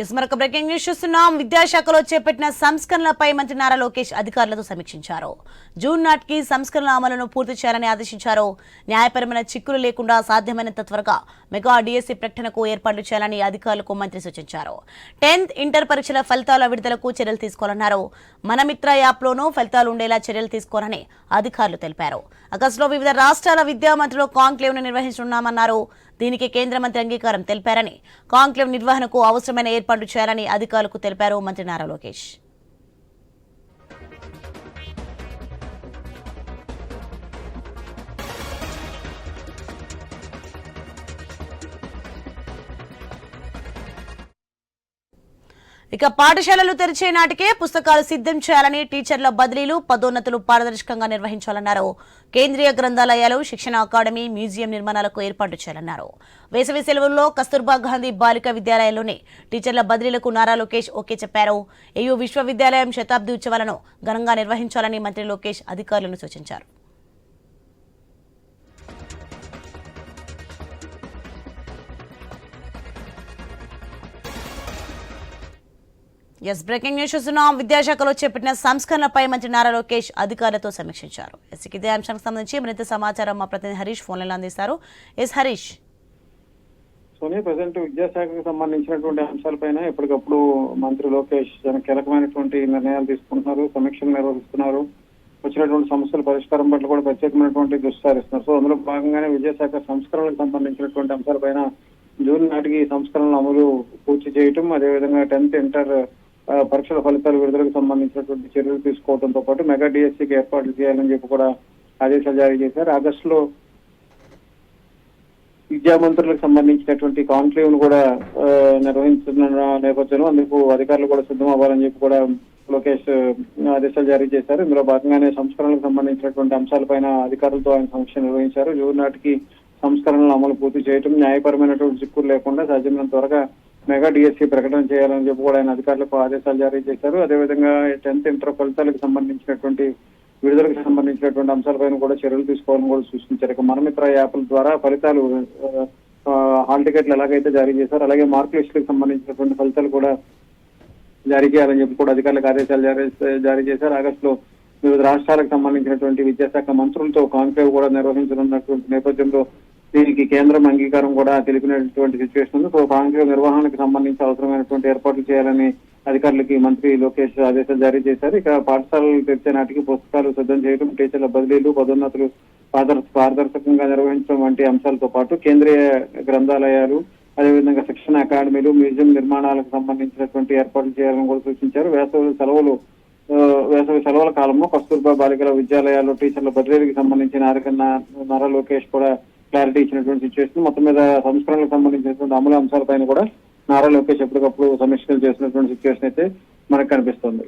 Yes మరొక breaking news చూస్తున్నాం. విద్యాశాఖలో చేపట్టిన సంస్కరణలపై మంత్రి నారా లోకేష్ అధికారులతో సమీక్షించారు. జూన్ నాటికి సంస్కరణల అమలును పూర్తి చేయాలని ఆదేశించారు. న్యాయపరమైన చిక్కులు లేకుండా సాధ్యమైనంత త్వరగా మెగా డిఎస్సీ ప్రకటనకు ఏర్పాట్లు చేయాలని అధికారులకు మంత్రి సూచించారు. టెన్త్ ఇంటర్ పరీక్షల ఫలితాల విడుదలకు చర్యలు తీసుకోవాలన్నారు. మనమిత్ర యాప్లోనూ ఫలితాలు ఉండేలా చర్యలు తీసుకోవాలని అధికారులు తెలిపారు. ఆగస్టులో వివిధ రాష్ట్రాల విద్యా కాంక్లేవ్ను నిర్వహించనున్నామన్నారు. దీనికి కేంద్ర మంత్రి అంగీకారం తెలిపారని కాంక్లేవ్ నిర్వహణకు అవసరమైన ఏర్పాట్లు చేయాలని అధికారులకు తెలిపారు మంత్రి నారా లోకేష్. ఇక పాఠశాలలు తెరిచే నాటికే పుస్తకాలు సిద్ధం చేయాలని టీచర్ల బదిలీలు పదోన్నతులు పారదర్శకంగా నిర్వహించాలన్నారు. కేంద్రీయ గ్రంథాలయాలు శిక్షణ అకాడమీ మ్యూజియం నిర్మాణాలకు ఏర్పాటు చేయాలన్నారు. వేసవి సెలవుల్లో కస్తూర్బా గాంధీ బాలిక విద్యాలయంలోని టీచర్ల బదిలీలకు నారా లోకేష్ ఓకే చెప్పారు. ఏయూ విశ్వవిద్యాలయం శతాబ్ది ఉత్సవాలను ఘనంగా నిర్వహించాలని మంత్రి లోకేష్ అధికారులను సూచించారు. ఎస్ బ్రేకింగ్ న్యూస్ చూస్తున్నాం. విద్యాశాఖలో చేపట్టిన సంస్కరణలపై మంత్రి నారా లోకేష్ అధికారులతో సమీక్షించారు. ఎస్ ఇదే అంశానికి సంబంధించి మరింత సమాచారం మా ప్రతినిధి హరీష్ ఫోన్లలో అందిస్తారు. ఎస్ హరీష్. సోనీ ప్రజెంట్ విద్యాశాఖకు సంబంధించినటువంటి అంశాలపైన ఎప్పటికప్పుడు మంత్రి లోకేష్ జన కీలకమైనటువంటి నిర్ణయాలు తీసుకుంటున్నారు సమీక్షలు నిర్వహిస్తున్నారు. వచ్చినటువంటి సమస్యల పరిష్కారం పట్ల కూడా ప్రత్యేకమైనటువంటి దృష్టి సారిస్తున్నారు. సో అందులో భాగంగానే విద్యాశాఖ సంస్కరణలకు సంబంధించినటువంటి అంశాలపైన జూన్ నాటికి సంస్కరణలు అమలు పూర్తి చేయటం అదేవిధంగా టెన్త్ ఇంటర్ పరీక్షల ఫలితాల విడుదలకు సంబంధించినటువంటి చర్యలు తీసుకోవడంతో పాటు మెగా డిఎస్సికి ఏర్పాట్లు చేయాలని చెప్పి కూడా ఆదేశాలు జారీ చేశారు. ఆగస్టులో విద్యా మంత్రులకు సంబంధించినటువంటి కాన్క్లేవ్ను కూడా నిర్వహించిన నేపథ్యంలో అందుకు అధికారులు కూడా సిద్ధం అవ్వాలని చెప్పి కూడా లోకేష్ ఆదేశాలు జారీ చేశారు. ఇందులో భాగంగానే సంస్కరణలకు సంబంధించినటువంటి అంశాలపైన అధికారులతో ఆయన సమీక్ష నిర్వహించారు. జూన్ నాటికి సంస్కరణలు అమలు పూర్తి చేయటం న్యాయపరమైనటువంటి చిక్కులు లేకుండా సాధ్యమైనంత త్వరగా మెగా డిఎస్సీ ప్రకటన చేయాలని చెప్పి కూడా ఆయన అధికారులకు ఆదేశాలు జారీ చేశారు. అదేవిధంగా టెన్త్ ఇంటర్ ఫలితాలకు సంబంధించినటువంటి విడుదలకు సంబంధించినటువంటి అంశాలపైన కూడా చర్యలు తీసుకోవాలని కూడా సూచించారు. ఇక మనమిత్ర యాప్ల ద్వారా ఫలితాలు హాల్ టికెట్లు ఎలాగైతే జారీ చేశారు అలాగే మార్క్ లిస్టులకు సంబంధించినటువంటి ఫలితాలు కూడా జారీ చేయాలని చెప్పి కూడా అధికారులకు ఆదేశాలు జారీ జారీ చేశారు. ఆగస్టులో వివిధ రాష్ట్రాలకు సంబంధించినటువంటి విద్యాశాఖ మంత్రులతో కాన్క్లేవ్ కూడా నిర్వహించనున్నటువంటి నేపథ్యంలో దీనికి కేంద్రం అంగీకారం కూడా తెలిపినటువంటి సిచ్యువేషన్ ఉంది. సో సాంఘిక నిర్వహణకు సంబంధించి అవసరమైనటువంటి ఏర్పాట్లు చేయాలని అధికారులకి మంత్రి లోకేష్ ఆదేశాలు జారీ చేశారు. ఇక పాఠశాలలు తెరిచే నాటికి పుస్తకాలు సిద్ధం చేయడం టీచర్ల బదిలీలు పదోన్నతులు పారదర్శ పారదర్శకంగా నిర్వహించడం వంటి అంశాలతో పాటు కేంద్రీయ గ్రంథాలయాలు అదేవిధంగా శిక్షణ అకాడమీలు మ్యూజియం నిర్మాణాలకు సంబంధించినటువంటి ఏర్పాట్లు చేయాలని కూడా సూచించారు. వేసవి సెలవులు వేసవి సెలవుల కాలంలో కస్తూర్బా బాలికల విద్యాలయాల్లో టీచర్ల బదిలీలకు సంబంధించిన నారకన్న నారా లోకేష్ కూడా క్లారిటీ ఇచ్చినటువంటి సిచ్యువేషన్ మొత్తం మీద సంస్కరణలకు సంబంధించినటువంటి అమలు అంశాలపైన కూడా నారా లోకేష్ ఎప్పటికప్పుడు సమీక్షలు చేసినటువంటి సిచ్యువేషన్ అయితే మనకు కనిపిస్తుంది.